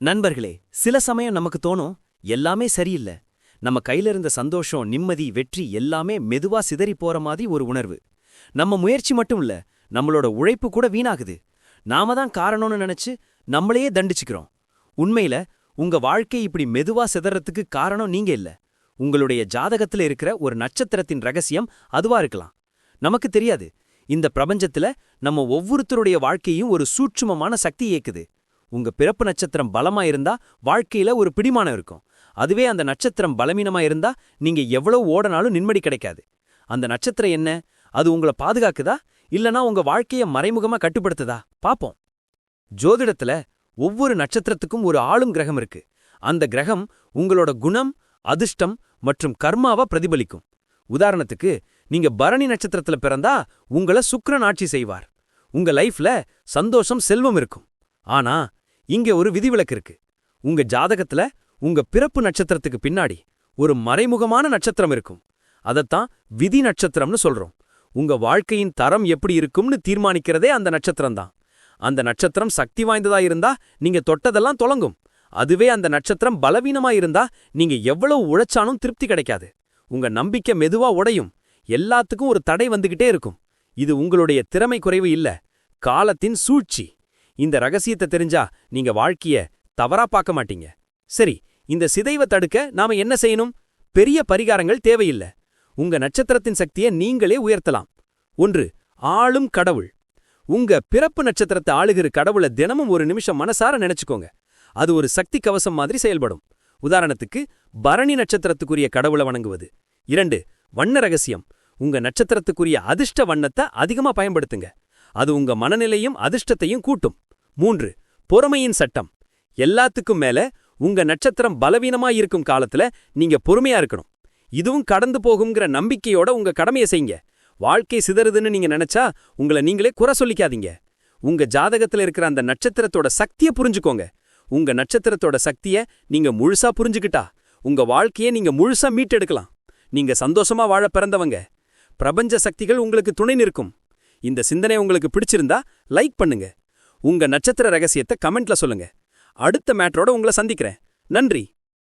நண்பர்களே சில சமயம் நமக்கு தோணும் எல்லாமே சரியில்லை. நம்ம கையில இருந்த சந்தோஷம் நிம்மதி வெற்றி எல்லாமே மெதுவா சிதறி போற மாதிரி ஒரு உணர்வு. நம்ம முயற்சி மட்டும் இல்ல நம்மளோட உழைப்பு கூட வீணாகுது. நாம தான் காரணம்னு நினைச்சு நம்மளையே தண்டிச்சுக்கிறோம். உண்மையில உங்க வாழ்க்கை இப்படி மெதுவா சிதறத்துக்கு காரணம் நீங்க இல்ல. உங்களுடைய ஜாதகத்துல இருக்கிற ஒரு நட்சத்திரத்தின் ரகசியம் அதுவா இருக்கலாம். நமக்கு தெரியாது இந்த பிரபஞ்சத்துல நம்ம ஒவ்வொருத்தருடைய வாழ்க்கையும் ஒரு சூட்சுமமான சக்தி இயக்குது. உங்க பிறப்பு நட்சத்திரம் பலமா இருந்தா வாழ்க்கையில ஒரு பிடிமானம் இருக்கும். அதுவே அந்த நட்சத்திரம் பலவீனமா இருந்தா நீங்க எவ்வளவு ஓடனாலும் நிம்மதி கிடைக்காது. அந்த நட்சத்திரம் என்ன? அது உங்களை பாதுகாக்குதா? இல்லனா உங்க வாழ்க்கைய மறைமுகமா கட்டுப்படுத்துதா? பாப்போம். ஜோதிடத்துல ஒவ்வொரு நட்சத்திரத்துக்கும் ஒரு ஆளும் கிரகம் இருக்கு. அந்த கிரகம் உங்களோட குணம் அதிர்ஷ்டம் மற்றும் கர்மாவா பிரதிபலிக்கும். உதாரணத்துக்கு நீங்க பரணி நட்சத்திரத்துல பிறந்தா உங்கள சுக்ரன் ஆட்சி செய்வார். உங்க லைஃப்ல சந்தோஷம் செல்வம் இருக்கும். ஆனா இங்க ஒரு விதிவிலக்கு இருக்கு. உங்க ஜாதகத்துல உங்க பிறப்பு நட்சத்திரத்துக்கு பின்னாடி ஒரு மறைமுகமான நட்சத்திரம் இருக்கும். அதைத்தான் விதி நட்சத்திரம்னு சொல்றோம். உங்க வாழ்க்கையின் தரம் எப்படி இருக்கும்னு தீர்மானிக்கிறதே அந்த நட்சத்திரம் தான். அந்த நட்சத்திரம் சக்தி வாய்ந்ததா இருந்தா நீங்க தொட்டதெல்லாம் தொடங்கும் அதுவே அந்த நட்சத்திரம் பலவீனமா இருந்தா நீங்க எவ்வளவு உழைச்சாலும் திருப்தி கிடைக்காது. உங்க நம்பிக்கை மெதுவா உடையும். எல்லாத்துக்கும் ஒரு தடை வந்துகிட்டே இருக்கும். இது உங்களுடைய திறமை குறைவு இல்ல. காலத்தின் சூழ்ச்சி. இந்த ரகசியத்தை தெரிஞ்சா நீங்க வாழ்க்கைய தவறா பார்க்க மாட்டீங்க. சரி இந்த சிதைவை தடுக்க நாம என்ன செய்யணும்? பெரிய பரிகாரங்கள் தேவையில்ல. உங்க நட்சத்திரத்தின் சக்தியை நீங்களே உயர்த்தலாம். ஒன்று ஆளும் கடவுள். உங்க பிறப்பு நட்சத்திரத்தை ஆளுகிற கடவுளை தினமும் ஒரு நிமிஷம் மனசார நினைச்சுக்கோங்க. அது ஒரு சக்தி கவசம் மாதிரி செயல்படும். உதாரணத்துக்கு பரணி நட்சத்திரத்துக்குரிய கடவுளை வணங்குவது. இரண்டு வண்ண ரகசியம். உங்க நட்சத்திரத்துக்குரிய அதிர்ஷ்ட வண்ணத்தை அதிகமா பயன்படுத்துங்க. அது உங்க மனநிலையும் அதிர்ஷ்டத்தையும் கூட்டும். மூன்று பொறுமையின் சட்டம். எல்லாத்துக்கும் மேல உங்க நட்சத்திரம் பலவீனமா இருக்கும் காலத்துல நீங்க பொறுமையா இருக்கணும். இதுவும் கடந்து போகுங்கிற நம்பிக்கையோட உங்க கடமையை செய்யுங்க. வாழ்க்கை சிதறுதுன்னு நீங்க நினைச்சா உங்களை நீங்களே குறை சொல்லிக்காதீங்க. உங்க ஜாதகத்துல இருக்கிற அந்த நட்சத்திரத்தோட சக்தியை புரிஞ்சுக்கோங்க. உங்க நட்சத்திரத்தோட சக்திய நீங்க முழுசா புரிஞ்சுக்கிட்டா உங்க வாழ்க்கையை நீங்க முழுசா மீட்டெடுக்கலாம். நீங்க சந்தோஷமா வாழ பிறந்தவங்க. பிரபஞ்ச சக்திகள் உங்களுக்கு துணை நிற்கும். இந்த சிந்தனை உங்களுக்கு பிடிச்சிருந்தா லைக் பண்ணுங்க. உங்க நட்சத்திர ரகசியத்தை கமெண்ட்ல சொல்லுங்க. அடுத்த மேட்டரோட உங்களை சந்திக்கிறேன். நன்றி.